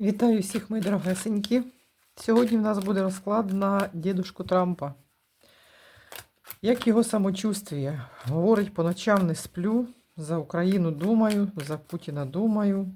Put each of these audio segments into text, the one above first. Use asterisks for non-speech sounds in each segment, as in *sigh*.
Вітаю всіх, мої дорогесенькі. Сьогодні в нас буде розклад на дідушку Трампа. Як його самочувствие? Говорить, по ночам не сплю, за Україну думаю, за Путіна думаю.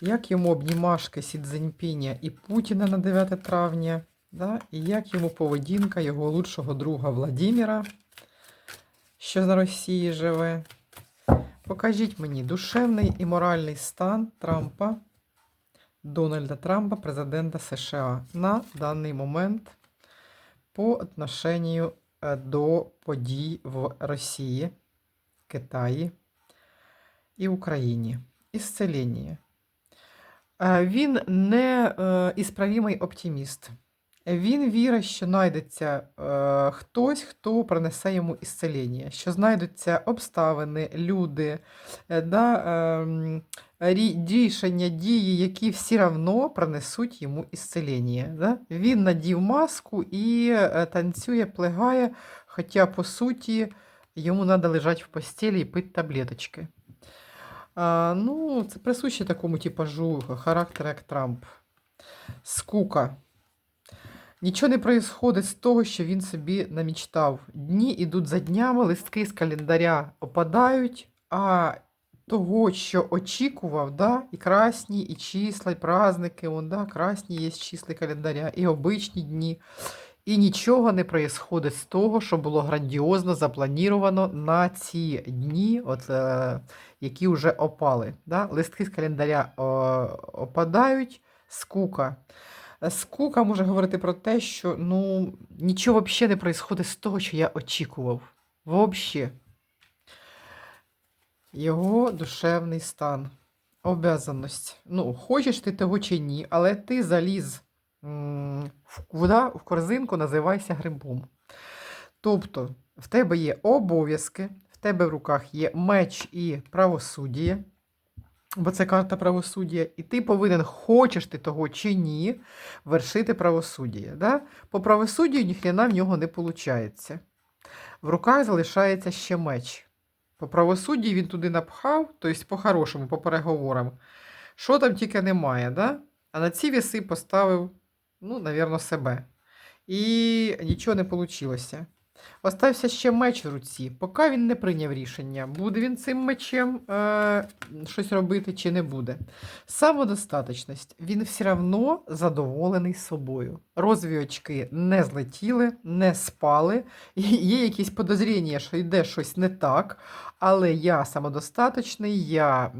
Як йому обнімашки Сі Цзіньпіня і Путіна на 9 травня, да? і як йому поведінка його лучшого друга Владіміра, що на Росії живе. Покажіть мені душевний і моральний стан Трампа. Дональда Трампа, президента США, на даний момент по отношенню е, до подій в Росії, Китаї і Україні. Ісцеління. Е, Він не е, ісправімий оптиміст. Він вірить, що знайдеться е, хтось, хто принесе йому ісцеління, що знайдуться обставини, люди, е, да, рі- рішення, дії, які все одно принесуть йому ісцеління. Да? Він надів маску і е, танцює, плегає, хоча, по суті, йому треба лежати в постелі і пити таблеточки. А, ну, це присуще такому типажу характеру, як Трамп. Скука. Нічого не происходить з того, що він собі намічтав. Дні йдуть за днями, листки з календаря опадають, а того, що очікував, да, і красні, і числа, і праздники, вон, да, красні є числи календаря, і обичні дні. І нічого не происходить з того, що було грандіозно заплановано на ці дні, от, е, які вже опали. Да? Листки з календаря о, опадають, скука. Е, Скука може говорити про те, що ну, нічого взагалі не происходить з того, що я очікував. Взагалі. Його душевний стан, обязанность. Ну, хочеш ти того чи ні, але ти заліз в, куда, в корзинку, називайся грибом. Тобто, в тебе є обов'язки, в тебе в руках є меч і правосуддя, бо це карта правосуддя, і ти повинен, хочеш ти того чи ні, вершити правосуддя. Да? По правосуддю ніхрена в нього не виходить. В руках залишається ще меч. По правосудді він туди напхав, тобто по-хорошому, по переговорам. Що там тільки немає, да? а на ці віси поставив, ну, навірно, себе. І нічого не вийшло. Остався ще меч в руці, поки він не прийняв рішення, буде він цим мечем е, щось робити чи не буде. Самодостаточність. Він все одно задоволений собою. Розвідочки не злетіли, не спали. Є якісь подозріння, що йде щось не так, але я самодостаточний, я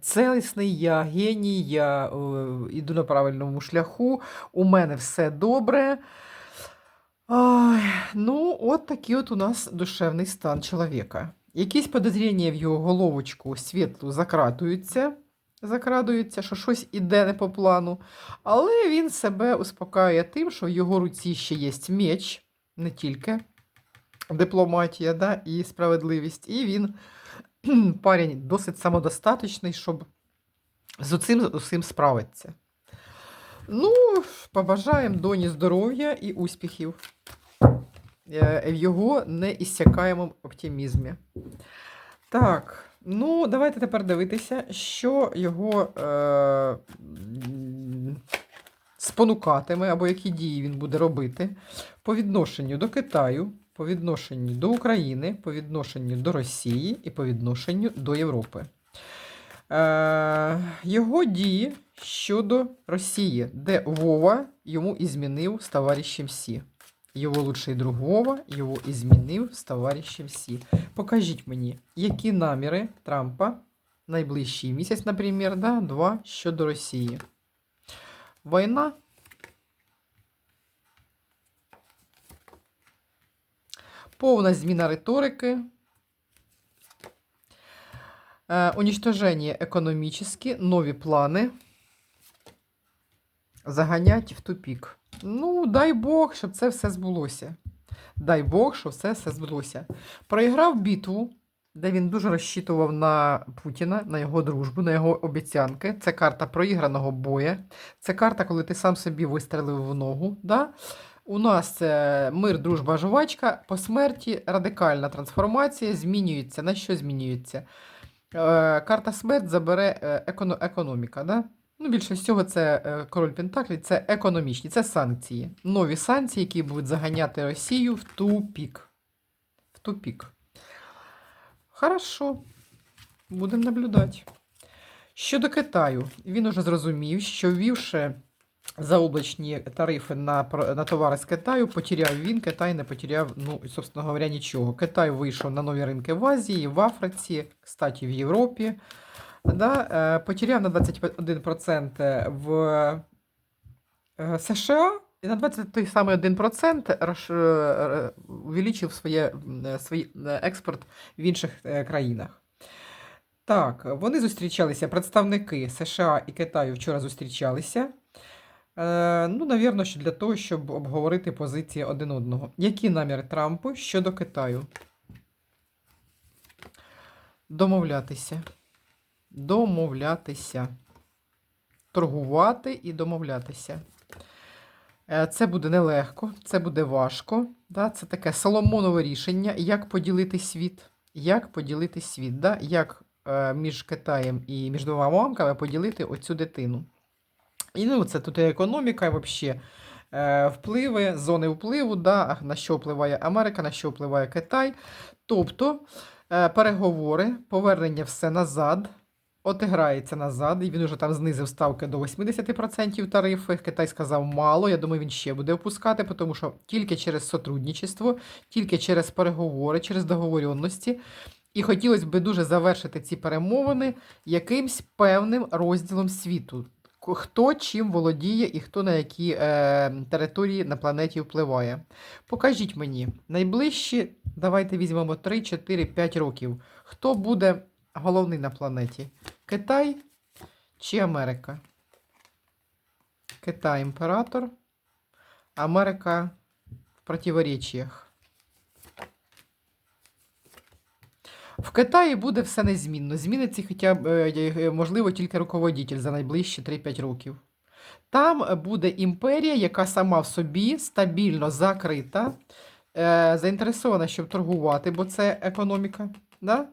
цілісний, я геній, я е, йду на правильному шляху, у мене все добре. Ой, ну, от такий от у нас душевний стан чоловіка. Якісь подозріння в його головочку світлу закрадуються, закрадуються, що щось іде не по плану. Але він себе успокаює тим, що в його руці ще є меч, не тільки дипломатія да, і справедливість. І він парень досить самодостаточний, щоб з цим усім справитися. Ну, побажаємо доні здоров'я і успіхів е, в його неіссякаємому оптимізмі. Так, ну, давайте тепер дивитися, що його е, спонукатиме, або які дії він буде робити по відношенню до Китаю, по відношенню до України, по відношенню до Росії і по відношенню до Європи. Е, його дії щодо Росії, де Вова йому і змінив з товаришем Сі. Його лучший друг Вова його змінив з товаришем Сі. Покажіть мені, які наміри Трампа найближчий місяць, наприклад, да, два щодо Росії. Війна. Повна зміна риторики. Э, уничтожение экономически, нові плани. Заганять в тупік. Ну, дай Бог, щоб це все збулося. Дай Бог, щоб це все збулося. Проіграв битву, де він дуже розчитував на Путіна, на його дружбу, на його обіцянки. Це карта проіграного боя. Це карта, коли ти сам собі вистрелив в ногу. Да? У нас це мир, дружба, жувачка. По смерті радикальна трансформація змінюється. На що змінюється? Е, Карта смерть забере е, економіка. Да? Ну, більше всього, це е, король Пентаклі, це економічні, це санкції. Нові санкції, які будуть заганяти Росію в тупік. В тупік. Хорошо. Будемо наблюдати. Щодо Китаю, він уже зрозумів, що ввівши заоблачні тарифи на, на товари з Китаю, потеряв він, Китай не потеряв, ну, собственно говоря, нічого. Китай вийшов на нові ринки в Азії, в Африці, кстати, в Європі. Да, е, потеряв на 21% в е, США і на 20 той самий 1% роз, е, увеличив своє, свій експорт в інших країнах. Так, вони зустрічалися, представники США і Китаю вчора зустрічалися. Е, ну, навірно, що для того, щоб обговорити позиції один одного. Які наміри Трампу щодо Китаю? Домовлятися. Домовлятися. Торгувати і домовлятися. Е, Це буде нелегко, це буде важко. Да? Це таке соломонове рішення, як поділити світ. Як поділити світ, да? як е, між Китаєм і між двома мамками поділити оцю дитину. І ну, це тут і економіка, і взагалі е, впливи, зони впливу, да, на що впливає Америка, на що впливає Китай. Тобто е, переговори, повернення все назад, отиграється назад, і він уже там знизив ставки до 80% тарифи. Китай сказав мало. Я думаю, він ще буде опускати, тому що тільки через сотрудничество, тільки через переговори, через договоренності. І хотілося б дуже завершити ці перемовини якимсь певним розділом світу. Хто чим володіє і хто на які е, території на планеті впливає. Покажіть мені найближчі, давайте візьмемо 3, 4, 5 років. Хто буде головний на планеті? Китай чи Америка? Китай імператор, Америка в противоречіях. В Китаї буде все незмінно. Зміниться хоча б, е, е, можливо, тільки руководитель за найближчі 3-5 років. Там буде імперія, яка сама в собі стабільно закрита, е, заінтересована, щоб торгувати, бо це економіка. Да?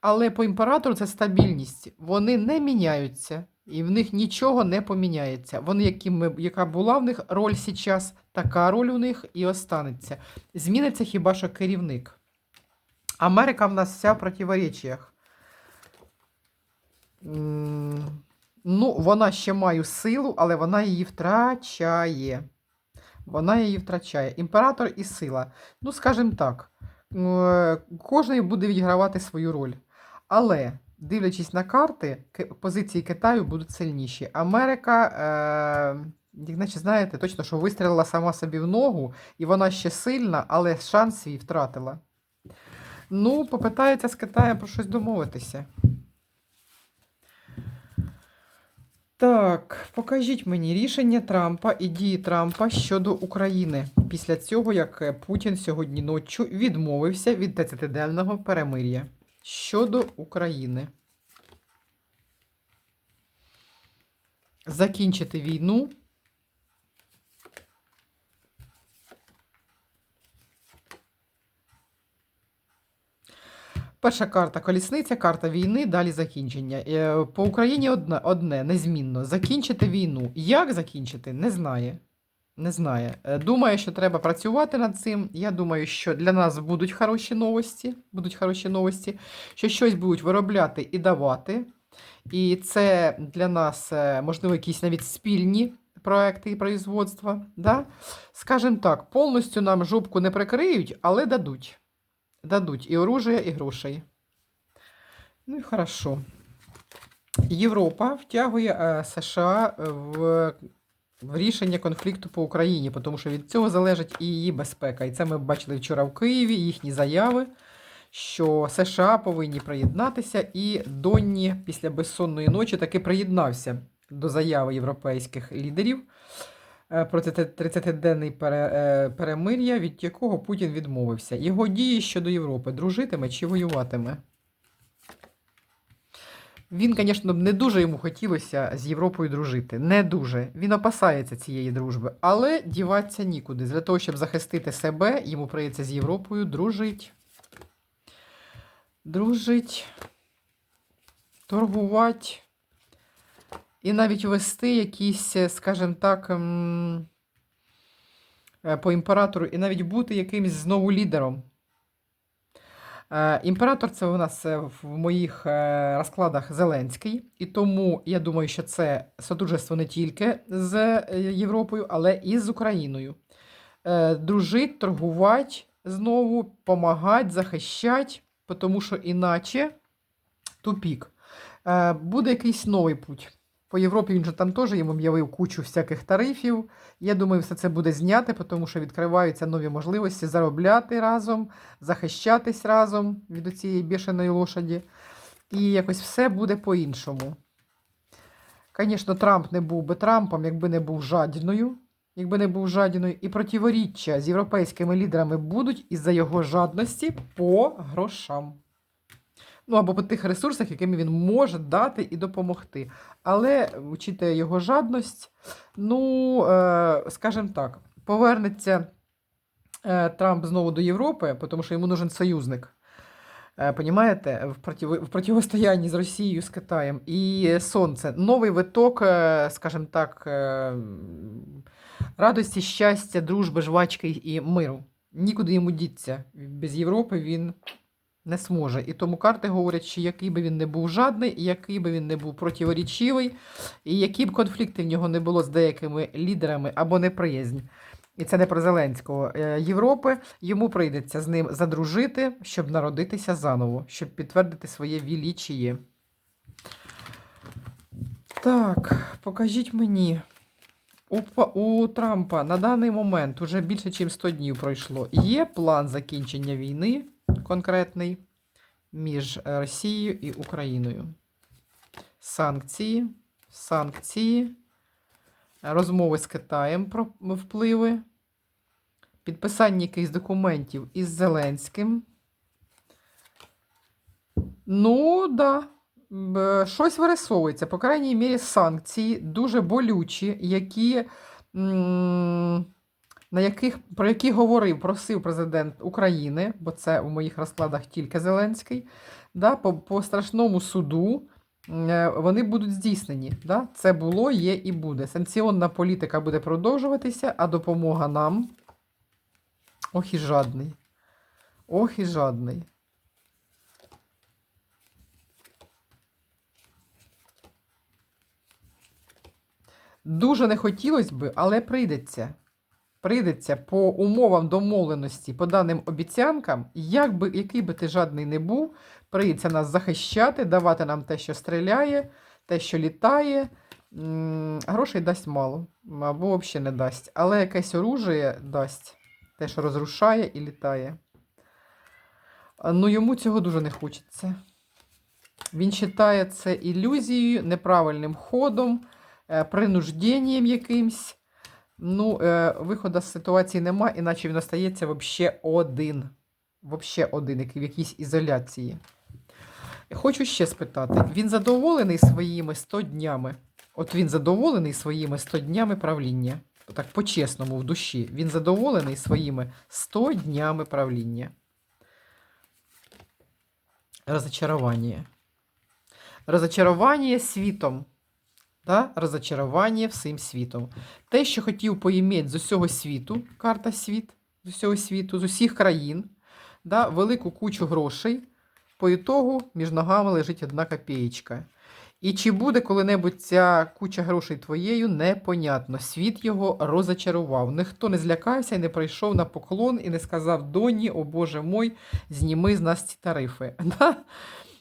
Але по імператору це стабільність. Вони не міняються, і в них нічого не поміняється. Вони, якими, яка була в них роль зараз, така роль у них і останеться. Зміниться хіба що керівник. Америка в нас вся в противоречіях. Ну, вона ще має силу, але вона її втрачає. Вона її втрачає. Імператор і сила. Ну, скажімо так, е, кожен буде відігравати свою роль. Але, дивлячись на карти, позиції Китаю будуть сильніші. Америка, е, наче знаєте, точно, що вистрілила сама собі в ногу, і вона ще сильна, але шанс свій втратила. Ну, попитається з Китаєм про щось домовитися. Так, покажіть мені рішення Трампа і дії Трампа щодо України після цього, як Путін сьогодні ночі відмовився від 30-денного перемир'я щодо України. Закінчити війну. Перша карта колісниця, карта війни, далі закінчення. Е, По Україні одне, одне незмінно. Закінчити війну. Як закінчити, не знає. Не знає. Е, Думає, що треба працювати над цим. Я думаю, що для нас будуть хороші новості, будуть хороші новості, що щось будуть виробляти і давати. І це для нас, е, можливо, якісь навіть спільні проекти і производства. Да? Скажімо так, повністю нам жопку не прикриють, але дадуть. Дадуть і оружие, і грошей. Ну і хорошо. Європа втягує е, США в, в рішення конфлікту по Україні, тому що від цього залежить і її безпека. І це ми бачили вчора в Києві, їхні заяви, що США повинні приєднатися, і Донні після безсонної ночі таки приєднався до заяви європейських лідерів про 30-денний е, перемир'я, від якого Путін відмовився. Його дії щодо Європи дружитиме чи воюватиме? Він, звісно, не дуже йому хотілося з Європою дружити. Не дуже. Він опасається цієї дружби, але діватися нікуди. Для того, щоб захистити себе, йому прийдеться з Європою дружить. Дружить, торгувати. І навіть ввести якісь, е, скажімо так, е, по імператору, і навіть бути якимось знову лідером. Е, Імператор це у нас в моїх розкладах Зеленський, і тому я думаю, що це содружество не тільки з Європою, але і з Україною. Дружить, торгувати знову, помагати, захищати, тому що іначе тупік. Буде якийсь новий путь. По Європі він же там теж їм об'явив кучу всяких тарифів. Я думаю, все це буде зняти, тому що відкриваються нові можливості заробляти разом, захищатись разом від цієї бішеної лошаді. І якось все буде по-іншому. Звісно, Трамп не був би Трампом, якби не був жадіною. Якби не був жадіною, і противоріччя з європейськими лідерами будуть із-за його жадності по грошам. Ну, або по тих ресурсах, якими він може дати і допомогти. Але, учите його жадність, ну, е, скажімо так, повернеться е, Трамп знову до Європи, тому що йому нужен союзник. Е, Понімаєте, в, противо, в противостоянні з Росією, з Китаєм. І Сонце. Новий виток, скажімо так, радості, щастя, дружби, жвачки і миру. Нікуди йому діться. Без Європи він не зможе. І тому карти говорять, що який би він не був жадний, який би він не був противорічивий, і які б конфлікти в нього не було з деякими лідерами або неприязнь. І це не про Зеленського е, Європи. Йому прийдеться з ним задружити, щоб народитися заново, щоб підтвердити своє вілічіє. Так, покажіть мені. У, у Трампа на даний момент уже більше, ніж 100 днів пройшло. Є план закінчення війни конкретний між е, Росією і Україною. Санкції, санкції, розмови з Китаєм про впливи, підписання якихось документів із Зеленським. Ну, да. Щось вирисовується. По крайній мірі, санкції дуже болючі, які, м, на яких, про які говорив, просив президент України, бо це у моїх розкладах тільки Зеленський. Да, по, по страшному суду е, вони будуть здійснені. Да? Це було, є і буде. Санкціонна політика буде продовжуватися, а допомога нам. Ох і жадний. Ох і жадний. Дуже не хотілося би, але прийдеться. Прийдеться по умовам домовленості, по даним обіцянкам, як би, який би ти жадний не був, прийдеться нас захищати, давати нам те, що стріляє, те, що літає. Грошей дасть мало, або взагалі не дасть. Але якесь оружие дасть, те, що розрушає і літає. Ну, йому цього дуже не хочеться. Він вважає це ілюзією, неправильним ходом, е, принужденням якимсь. Ну, е, виходу з ситуації нема, іначе він остається вообще один. Вообще один, який в якійсь ізоляції. Хочу ще спитати: він задоволений своїми 100 днями? От він задоволений своїми 100 днями правління. Так, по-чесному, в душі. Він задоволений своїми 100 днями правління. Розочарування. Розочарування світом. Да? Розочарування всім світом. Те, що хотів поїметь з усього світу, карта світ, з усього світу, з усіх країн, да? велику кучу грошей, по ітогу між ногами лежить одна копієчка. І чи буде коли-небудь ця куча грошей твоєю, непонятно. Світ його розочарував. Ніхто не злякався і не прийшов на поклон і не сказав Доні, о Боже мой, зніми з нас ці тарифи. *laughs*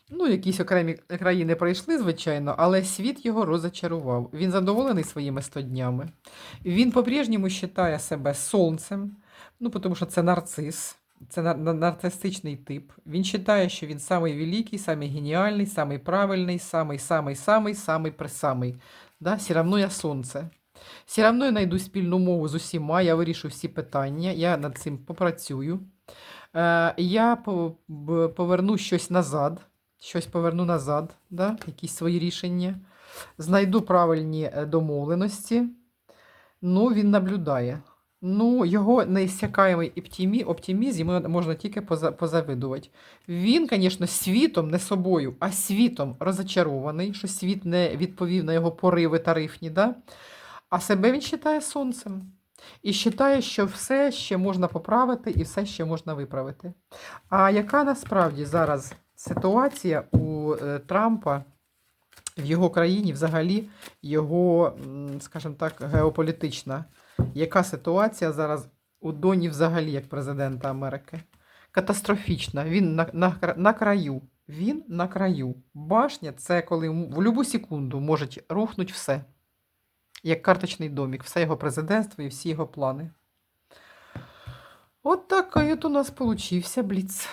Ну, якісь окремі країни пройшли, звичайно, але світ його розочарував. Він задоволений своїми 100 днями. Він по-прежньому вважає себе сонцем, ну, тому що це нарцис, це нар- нар- нарцистичний тип. Він вважає, що він самий великий, самий геніальний, самий правильний, самий, самий, самий, самий присамий. Да? Все равно я сонце. Все равно я знайду спільну мову з усіма, я вирішу всі питання, я над цим попрацюю. Е, я по- поверну щось назад, щось поверну назад, да? якісь свої рішення. Знайду правильні е, домовленості. Ну, він наблюдає. Ну, його неіссякаємий оптимізм можна тільки позавидувати. Він, звісно, світом, не собою, а світом розочарований, що світ не відповів на його пориви тарифні, да? а себе він вважає сонцем. І вважає, що все ще можна поправити і все ще можна виправити. А яка насправді зараз ситуація у е, Трампа в його країні, взагалі, його, скажімо так, геополітична? Яка ситуація зараз у Доні взагалі як президента Америки? Катастрофічна. Він на, на, на краю. Він на краю. Башня це коли в будь-яку секунду може рухнути все. Як карточний домик, все його президентство і всі його плани. От такий от у нас получився бліц.